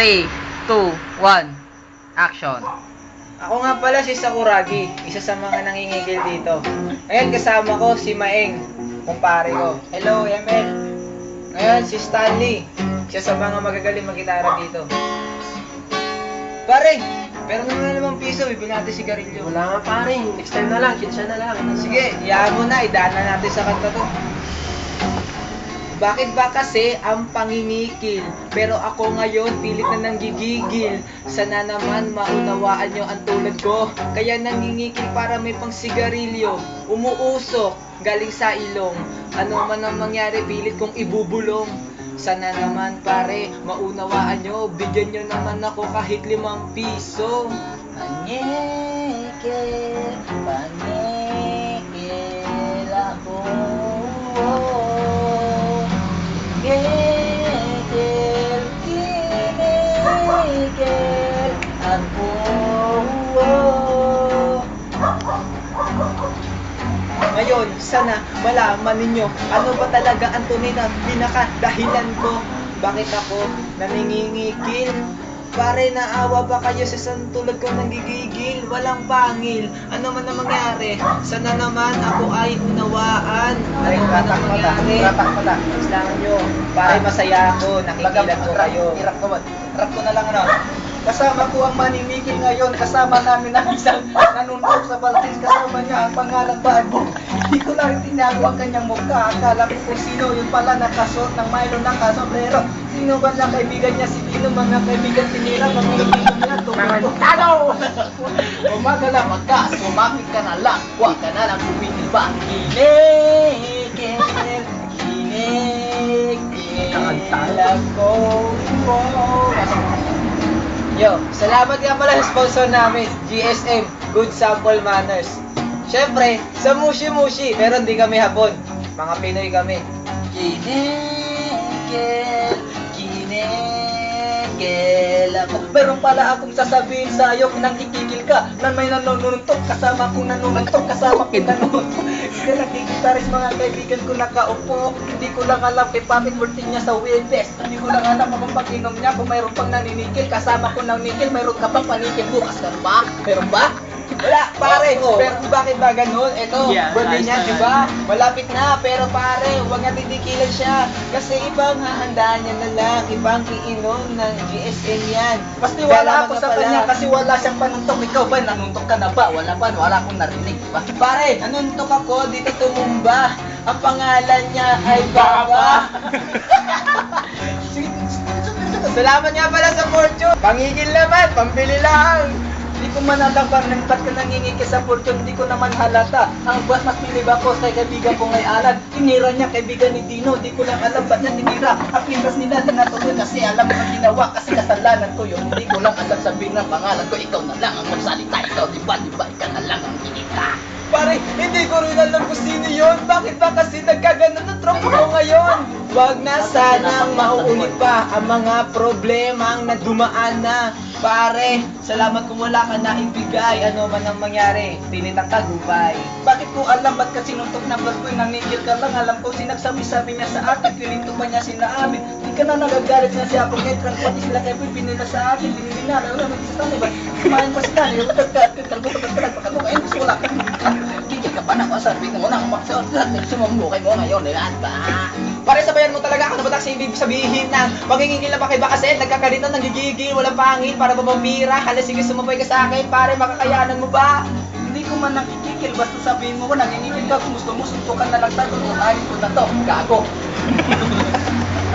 3, 2, 1, action. Ako nga pala si Sakuragi, isa sa mga nangingigil dito. Ngayon kasama ko si Maeng, kumpare ko. Hello, ML. Ngayon si Stanley, siya sa mga magagaling magitara dito. Pare, pero naman naman piso, bibili natin sigarilyo. Wala nga pare, next time na lang, kitsa na lang. Sige, iyaan mo na, idaan na natin sa kanta to. Bakit ba kasi ang pangingikil? Pero ako ngayon pilit na nang gigigil. Sana naman maunawaan nyo ang tulad ko. Kaya nangingikil para may pang sigarilyo. Umuusok, galing sa ilong. Ano man ang mangyari, pilit kong ibubulong. Sana naman pare, maunawaan nyo. Bigyan nyo naman ako kahit limang piso. Pangikil, pangikil Ngayon, sana malaman ninyo ano ba talaga ang tunay na pinakadahilan ko. Bakit ako naningingikil? Pare, naawa ba kayo sa isang tulad ko nanggigigil? Walang pangil. Ano man ang mangyari? Sana naman ako ay unawaan. Ano man ang mangyari? pala. Kailangan nyo. Pare, masaya ako. Nakikilan ko kayo. Irap ko, irap ko na lang ano. Kasama ko ang maninigil ngayon, kasama namin ang isang nanunok sa Baltis, kasama niya ang pangalan ba ay Bong. Hindi ko lang tinago ang kanyang mukha, akala ko kung sino, yun pala nakasuot ng Milo ng kasombrero. Sino ba na kaibigan niya, si Tino, mga kaibigan tinira, mga kaibigan niya, tumago. Ano? Umaga lang magka, sumapit ka na lang, huwag ka na lang ba? Kinigil, kinigil ako. Yo, salamat nga pala sa sponsor namin, GSM, Good Sample Manners. Siyempre, sa Mushi Mushi, pero hindi kami Hapon. Mga Pinoy kami. Kinigil, kinigil ako. Meron pala akong sasabihin sa iyo nang ka na may nanununtok kasama kong nanununtok kasama kong nanununtok. Sila nagkikitaris mga kaibigan ko nakaupo. Hindi ko lang alam kay Papi Martin niya sa Webes. Hindi ko lang alam kung pag-inom niya kung mayroon pang naninigil. Kasama ko ng nigil, mayroon ka bang panikil bukas ka ba? Meron ba? Wala, pare. Oo. Pero bakit ba ganun? Ito, Yeah, birthday niya, di ba? Malapit na, pero pare, huwag natin dikilan siya. Kasi ibang hahandaan niya na lang, ibang iinom ng GSM yan. Basta wala Kailangan ako sa pala. kanya kasi wala siyang panuntok. Ikaw ba, nanuntok ka na ba? Wala pa, wala akong narinig. Ba? Pare, nanuntok ako dito tumumba. Ang pangalan niya ay Baba. Salamat nga pala sa fortune. Pangigil naman, pambili lang. Hindi ko man alam pa nang ba't ka nangingiki sa fortune, hindi ko naman halata. Ang buwan mas pilib ako sa kaibigan ko ngay Alan. Tinira niya kaibigan ni Dino, hindi ko lang alam ba't niya tinira. Ang pintas nila tinatuloy kasi alam ang ginawa kasi kasalanan ko yun. Hindi ko lang alam sabihin ng pangalan ko, ikaw na lang ang magsalita. Ikaw, di ba, di ba, ikaw na lang ang inika. Pare, hindi ko rin alam kung. Bakit ba kasi nagkaganon ng tropa ko ngayon? Wag na sanang mauulit pa ang mga problemang na dumaan na. Pare, salamat kung wala ka na ibigay. Ano man ang mangyari, pilit ang tagumpay. Bakit ko alam? Ba't kasi nuntok na vlog ko nanigil ka lang? Alam ko sinagsabi-sabi niya sa akin kininto pa niya sila amin. Di ka na nagagalit na siya ako ngayon pati sila kayo binila sa akin binili na sa tanay ba kumain pa sila. Kalbo ka. Ka kalbo ka ayun wala gigil ka pa na ko na magsuot lahat ng sumamukay mo ngayon eh ba Pare, sabayan mo talaga ako. Na ba kasi ibig sabihin na magigingil na ba kayo. Ba kasi nagkakalito, nagigigil, walang pangil, para ba bumira, hala sige sumabay ka sa akin, pare, makakayanan mo ba? hindi ko man nakikikil basta sabihin mo ko nangingikil ka. Kung gusto mo suntukan na lang tayo. Unahin ko na to gago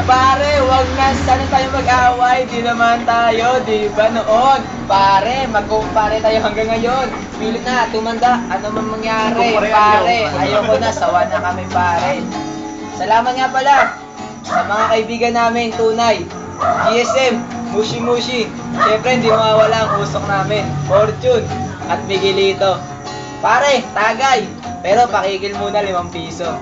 Pare, wag na sana tayo mag-away, di naman tayo, di ba noon? Pare, magkumpare tayo hanggang ngayon. Pilit na, tumanda, ano man mangyari, pare, ayoko na, sawa na kami pare. Salamat nga pala sa mga kaibigan namin, tunay, GSM, Mushi Mushi. Siyempre, hindi mawawala ang usok namin, Fortune, at Miguelito. Pare, tagay, pero pakikil muna limang piso.